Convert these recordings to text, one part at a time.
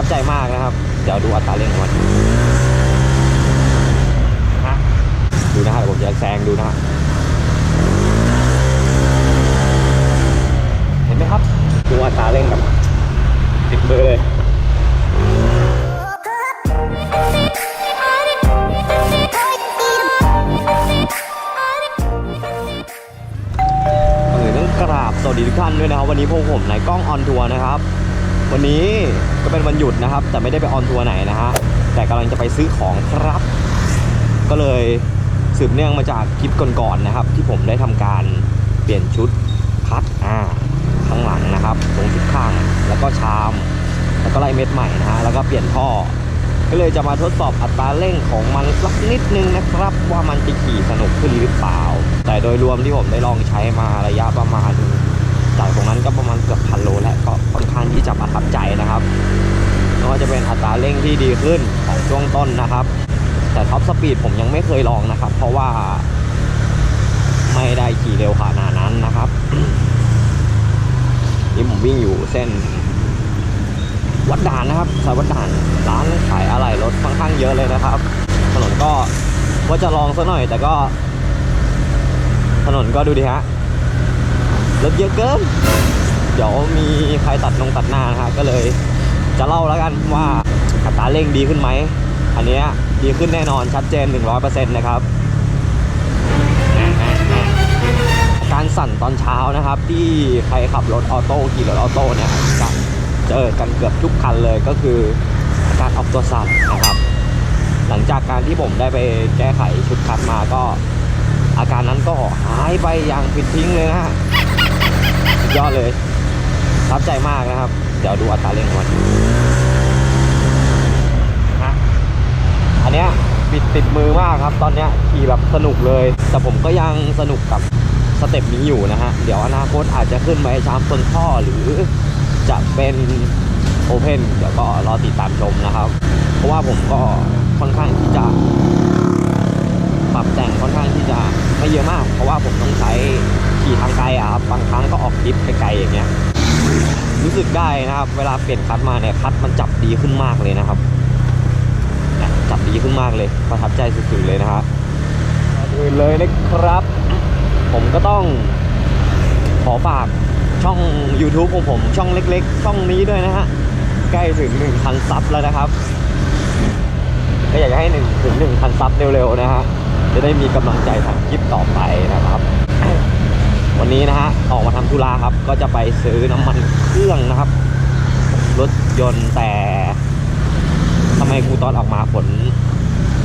ทับใจมากนะครับ เดี๋ยวดูอัตราเร่งของมันฮะดูนะฮะผมจะแซงดูนะฮะเห็นไหมครับ ดูอัตราเร่งแบบติดเบอร์เลยก่ออทั้งกราบสวัสดีทุกท่านด้วยนะครับ วันนี้พวกผมนายกล้องออนทัวร์นะครับ วันนี้ก็เป็นวันหยุดนะครับ แต่ไม่ได้ไปออนทัวร์ไหนนะฮะแต่กำลังจะไปซื้อของครับ ก็เลยสืบเนื่องมาจากคลิปก่อนๆนะครับ ที่ผมได้ทำการเปลี่ยนชุดพัดอ่าข้างหลังนะครับ ตรงชุดข้างแล้วก็ชาม แล้วก็ไล่เม็ดใหม่นะฮะแล้วก็เปลี่ยนท่อ ก็เลยจะมาทดสอบอัตราเร่งของมันสักนิดนึงนะครับ ว่ามันจะขี่สนุกขึ้นหรือเปล่า แต่โดยรวมที่ผมได้ลองใช้มาระยะประมาณ จากตรงนั้นก็ประมาณเกือบพันโลแล้วก็ค่อนข้างที่จะประทับใจนะครับไม่ว่าจะเป็นอัตราเร่งที่ดีขึ้นของช่วงต้นนะครับ แต่ท็อปสปีดผมยังไม่เคยลองนะครับ เพราะว่าไม่ได้ขี่เร็วขนาดนั้นนะครับนี่ผมวิ่งอยู่เส้น วัดด่านนะครับสายวัดด่านร้านขายอะไหล่รถค่อนข้างเยอะเลยนะครับถนนก็ว่าจะลองซะหน่อย แต่ก็ ถนนก็ดูดิฮะ รถเยอะเกิน เดี๋ยวมีใครตัดนงตัดหน้านะฮะก็เลยจะเล่าแล้วกันว่าอัตราเร่งดีขึ้นไหม อันนี้ดีขึ้นแน่นอนชัดเจน 100%นะครับการสั่นตอนเช้านะครับ ที่ใครขับรถออโต้ขี่รถออโต้เนี่ยจะเจอกันเกือบทุกคันเลยก็คืออาการออกตัวสั่นนะครับ หลังจากการที่ผมได้ไปแก้ไขชุดคัดมาก็ อาการนั้นก็หายไปอย่างปิดทิ้งเลยนะฮะ ยอดเลยระทับใจมากนะครับ เดี๋ยวดูอัตราเร่งของมันฮะอันเนี้ยปิดติดมือมากครับ ตอนเนี้ยขี่แบบสนุกเลย แต่ผมก็ยังสนุกกับสเต็ปนี้อยู่นะฮะ เดี๋ยวอนาคตอาจจะขึ้นไปชามเฟิงท่อหรือจะเป็นโอเพนเดี๋ยวก็รอติดตามชมนะครับ เพราะว่าผมก็ค่อนข้างที่จะปรับแต่งค่อนข้างที่จะไม่เยอะมาก เพราะว่าผมต้องใช้ ขี่ทางไกลอะครับบางครั้งก็ออกทริปไกลๆอย่างเงี้ยรู้สึกได้นะครับ เวลาเปลี่ยนคัดมาเนี่ยคัดมันจับดีขึ้นมากเลยนะครับจับดีขึ้นมากเลยประทับใจสุดๆเลยนะฮะอื่นเลยนะครับ ผมก็ต้องขอฝากช่อง YouTube ของผมช่องเล็กๆ ช่องนี้ด้วยนะฮะ ใกล้ถึง 1,000 ซับแล้วนะครับ ก็อยากจะให้หนึ่งถึงหนึ่งพันซับเร็วๆ นะฮะ จะได้มีกำลังใจทำคลิปต่อไปนะครับ วันนี้นะฮะออกมาทำธุระครับ ก็จะไปซื้อน้ำมันเครื่องนะครับ รถยนต์แต่ทำไมกูตอนออกมาฝน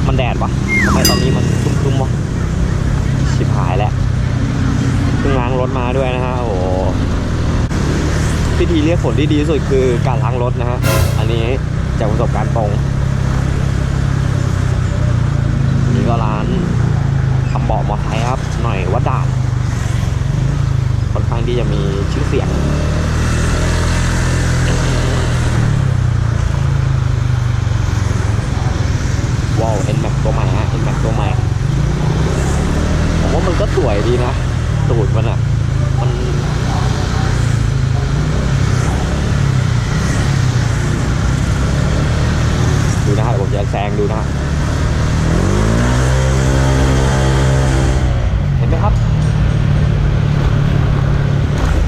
มันแดดวะทำไมตอนนี้มันครึ้มๆวะชิบหายแล้วเพิ่งล้างรถมาด้วยนะฮะโอ้พิธีเรียกฝนที่ดีที่สุดคือการล้างรถนะฮะอันนี้จากประสบการณ์ตรง นี่ก็ร้านทำเบาะมอไซค์ครับ หน่อยวัดด่านค่อนข้างที่จะมีชื่อเสียง ว้าวเอ็นแม็กตัวใหม่ฮะเอ็นแม็กตัวใหม่ ผม ว่ามันก็สวยดีนะตูดมันอะมันดูนะฮะผมจะแซงดูนะเห็นไหมครับ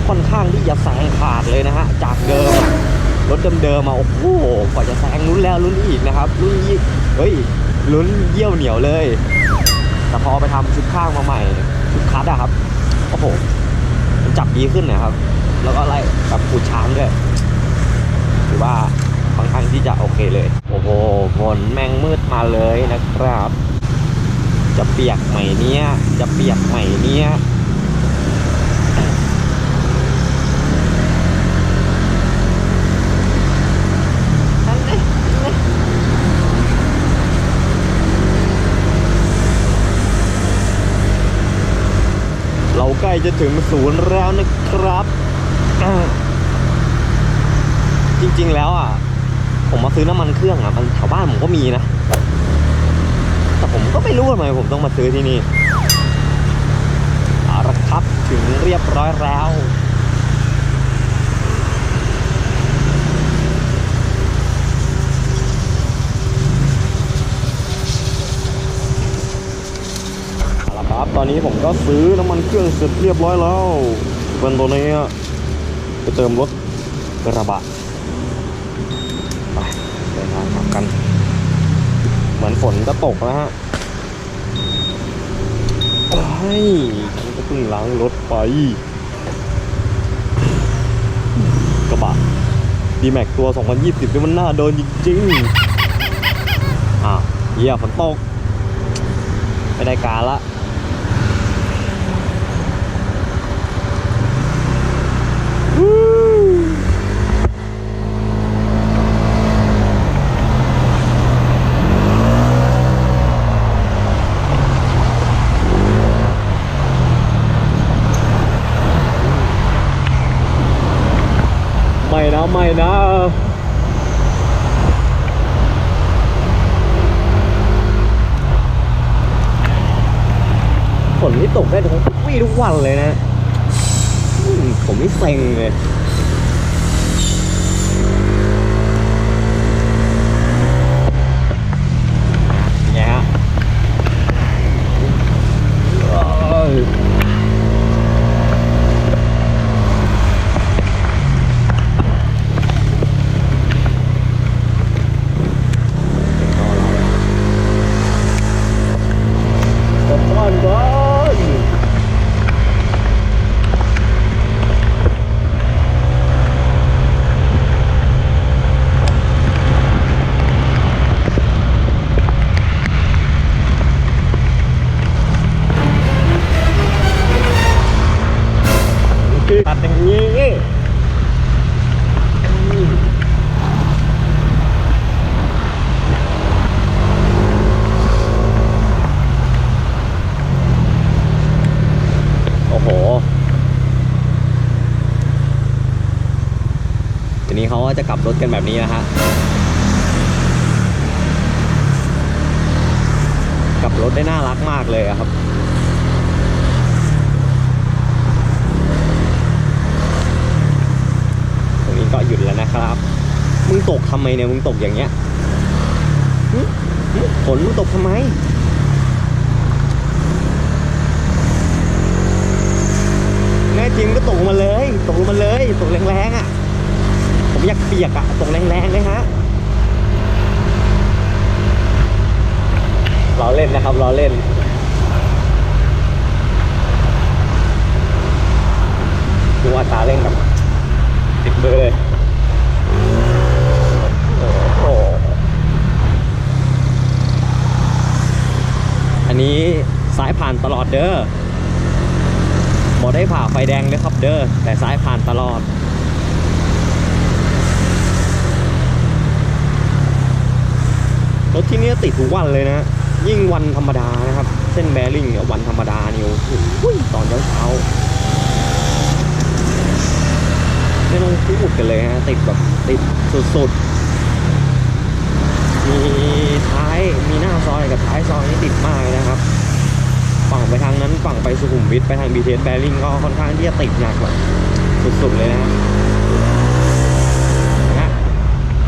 ค่อนข้างที่จะแซงขาดเลยนะฮะ จากเดิม รถเดิมๆมา โอ้โหกว่าจะแซงรุ่นแล้วรุ่นอีกนะครับรุ่นยี่เฮ้ยรุ่นเยี่ยวเหนียวเลย แต่พอไปทำชุดข้างมาใหม่ คัดอะครับโอ้โหมันจับดีขึ้นนะครับ แล้วก็ไล่แบบปูดช้างด้วยถือว่าค่อนข้างที่จะโอเคเลย โอ้โหฝนแมงมืดมาเลยนะครับ จะเปียกไหมเนี้ยจะเปียกไหมเนี้ย เราใกล้ จะถึงศูนย์แล้วนะครับ จริงๆแล้วอะ ผมมาซื้อน้ำมันเครื่องอะ มันแถวบ้านผมก็มีนะ แต่ผมก็ไม่รู้ทำไมผมต้องมาซื้อที่นี่เอาละครับ ถึงเรียบร้อยแล้ว ครับ ตอนนี้ผมก็ซื้อน้ำมันเครื่องเสร็จเรียบร้อยแล้วเป็นตัวนี้ไปเติมรถกระบะไปเดินทางกลับกัน เหมือนฝนจะตกแล้วฮะโอ้ยผมก็เพิ่งล้างรถไป กระบะดีแม็กตัว 2020นี่มันน่าโดนจริงๆอะเหี้ยฝนตกไม่ได้การละ ไม่นะไม่นะฝนนี่ตกได้ทุกวี่ทุกวันเลยนะ ผมผมนี่เซ็งเลยไงฮะเอ้ยกลับบ้านบ้าน ตัดอย่างนี้โอ้โห นี้เขาก็จะกลับรถกันแบบนี้นะฮะกลับรถได้น่ารักมากเลยครับตรงนี้ก็หยุดแล้วนะครับมึงตกทำไมเนี่ยมึงตกอย่างเงี้ยหึหึฝนมึงตกทำไมแน่จริงก็ตกมาเลย ตกมาเลย ตกแรงๆอะ เปียกอะตกแรงๆเลยฮะเราเล่นนะครับเราเล่นดูอัตราเร่งแบบติดเบอร์เลยโอ้อันนี้ซ้ายผ่านตลอดเด้อบอกได้ผ่าไฟแดงเลยครับเด้อแต่ซ้ายผ่านตลอด รถที่นี่ติดทุกวันเลยนะ ยิ่งวันธรรมดานะครับ เส้นแบริ่งเนี่ยวันธรรมดานี่โอ้โหตอนเช้าๆไม่ต้องพูดกันเลยฮะติดแบบติดสุดๆ มีท้ายมีหน้าซอยกับท้ายซอยนี่ติดมากนะครับ ฝั่งไปทางนั้นฝั่งไปสุขุมวิทไปทางบีเทสแบริ่งก็ค่อนข้างที่จะติดหนักแบบสุดๆเลยนะฮะ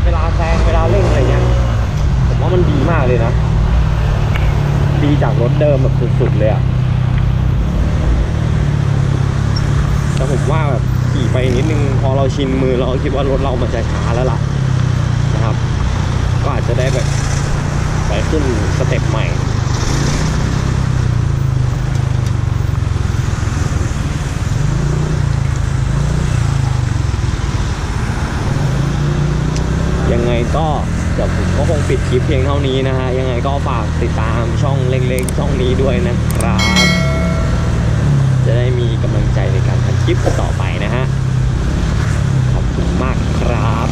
เวลาแซงเวลาเร่งอะไรเงี้ย ว่ามันดีมากเลยนะ ดีจากรถเดิมแบบสุดๆเลยอะแต่ผมว่าแบบขี่ไปนิดนึงพอเราชินมือเราคิดว่ารถเรามันจะช้าแล้วล่ะนะครับ ก็อาจจะได้แบบไปขึ้นสเต็ปใหม่ยังไงก็ ดี๋ยวผมก็คงปิดคลิปเพียงเท่านี้นะฮะ ยังไงก็ฝากติดตามช่องเล็กๆ ช่องนี้ด้วยนะครับ จะได้มีกำลังใจในการทำคลิปต่อไปนะฮะ ขอบคุณมากครับ